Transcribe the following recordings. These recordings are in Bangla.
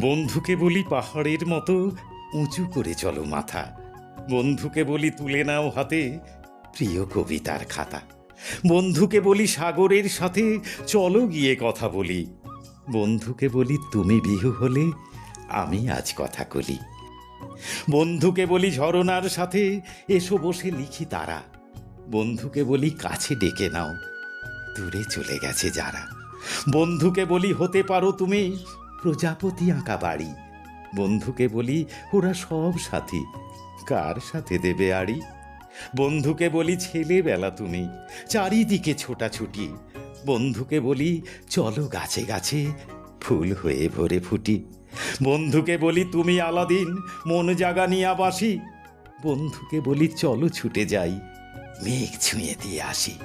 বন্ধুকে বলি পাহাড়ের মতো উঁচু করে চলো মাথা। বন্ধুকে বলি তুলে নাও হাতে প্রিয় কবিতার খাতা। বন্ধুকে বলি সাগরের সাথে চলো গিয়ে কথা বলি। বন্ধুকে বলি তুমি বিহু হলে আমি আজ কথা কলি। বন্ধুকে বলি ঝরনার সাথে এসো বসে লিখি তারা। বন্ধুকে বলি কাছে ডেকে নাও, দূরে চলে গেছে যারা। বন্ধুকে বলি হতে পারো তুমি প্রজাপতি আঁকা বাড়ি। বন্ধুকে বলি, ওরা সব সাথী। কার সাথে দেবে আড়ি? বন্ধুকে বলি, ছেলেবেলা তুমি, চারিদিকে ছোটাছুটি। বন্ধুকে বলি, চলো গাছে গাছে ফুল হয়ে ভরে ফুটি। বন্ধুকে বলি, তুমি আলাদিন, মন জাগানিয়া বাসি। বন্ধুকে বলি, চলো ছুটে যাই, মেঘ ছুঁয়ে দিয়ে আসি।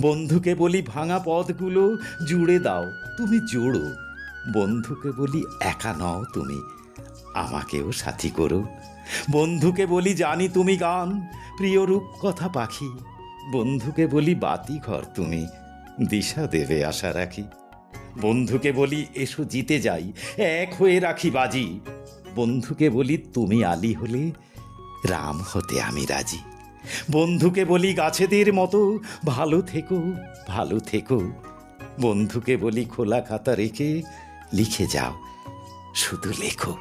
বন্ধুকে বলি, ভাঙা পথগুলো জুড়ে দাও, তুমি জোড়ো। বন্ধুকে বলি একা নও তুমি, আমাকেও সাথী করো। বন্ধুকে বলি জানি তুমি গান, প্রিয় রূপ কথা পাখি। বন্ধুকে বলি বাতি ঘর তুমি, দিশা দেবে আশা রাখি। বন্ধুকে বলি এসো জিতে যাই, এক হয়ে রাখি বাজি। বন্ধুকে বলি তুমি আলী হলে, রাম হতে আমি রাজি। বন্ধুকে বলি গাছেদের মতো, ভালো থেকো ভালো থেকো। বন্ধুকে বলি খোলা খাতা রেখে লিখে যাও। শুধু লেখো।